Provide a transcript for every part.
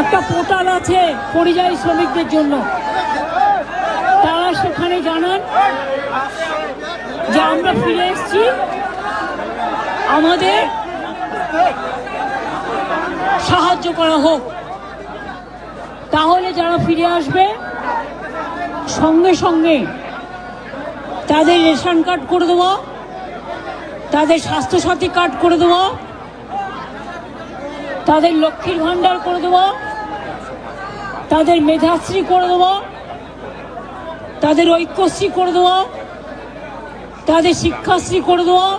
একটা পোর্টাল আছে পরিযায়ী শ্রমিকদের জন্য। তারা সেখানে জানান যে আমরা ফিরে এসেছি। আমাদের সাহায্য করা হোক। তাহলে যারা ফিরে আসবে, সঙ্গে সঙ্গে তাদের রেশন কার্ড করে দেবো, তাদের স্বাস্থ্যসাথী কার্ড করে দেবো তাদের লক্ষ্মীর ভাণ্ডার করে দেবো। তাদের মেধাশ্রী করে দেবো। তাদের ঐক্যশ্রী করে দেবো। তাদের শিক্ষাশ্রী করে দেবো।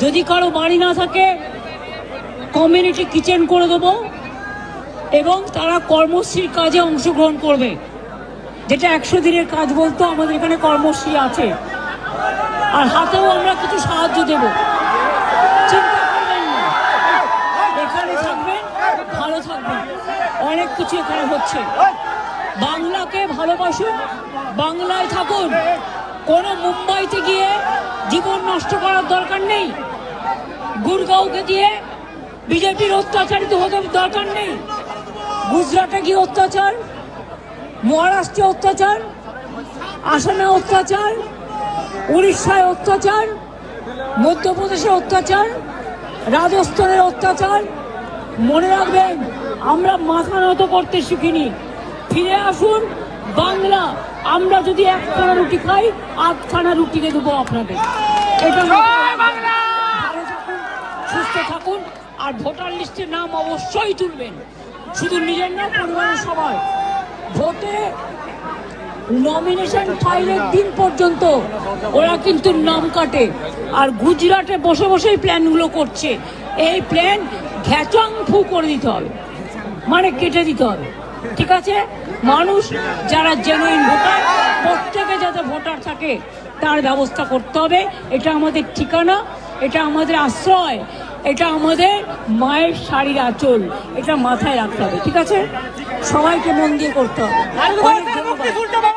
যদি কারও বাড়ি না থাকে কমিউনিটি কিচেন করে দেবো এবং তারা কর্মশ্রীর কাজে অংশগ্রহণ করবে। যেটা একশো দিনের কাজ বলতো, আমাদের এখানে কর্মশ্রী আছে। আর হাতেও আমরা কিছু সাহায্য দেব। চিন্তা কিছু এখানে হচ্ছে। বাংলাকে ভালোবাসুন, বাংলায় থাকুন। কোনো মুম্বাইতে গিয়ে জীবন নষ্ট করার দরকার নেই। গুরগাঁওকে গিয়ে বিজেপির অত্যাচারিত হতে দরকার নেই। গুজরাটে গিয়ে অত্যাচার, মহারাষ্ট্রে অত্যাচার, আসামে অত্যাচার, উড়িষ্যায় অত্যাচার, মধ্যপ্রদেশে অত্যাচার রাজস্থানের অত্যাচার মনে রাখবেন আমরা মাথা নত করতে শিখিনি। ফিরে আসুন বাংলা আমরা যদি একখানা রুটি খাই আধখানা রুটিকে দেবো আপনাদের। এটা সুস্থ থাকুন আর ভোটার লিস্টের নাম অবশ্যই তুলবেন। শুধু নিজের না পরিবারের সবাই। ভোটে নমিনেশন ফাইলের দিন পর্যন্ত ওরা কিন্তু নাম কাটে। আর গুজরাটে বসে বসেই প্ল্যানগুলো করছে। এই প্ল্যান ঘ্যাচং ফু করে দিতে হবে। মানে কেটে দিতে হবে। ঠিক আছে? মানুষ যারা জেনুইন ভোটার প্রত্যেকে যাতে ভোটার থাকে তার ব্যবস্থা করতে হবে। এটা আমাদের ঠিকানা এটা আমাদের আশ্রয় এটা আমাদের মায়ের শাড়ির আঁচল এটা মাথায় রাখতে হবে। ঠিক আছে? সবাইকে মন দিয়ে করতে হবে।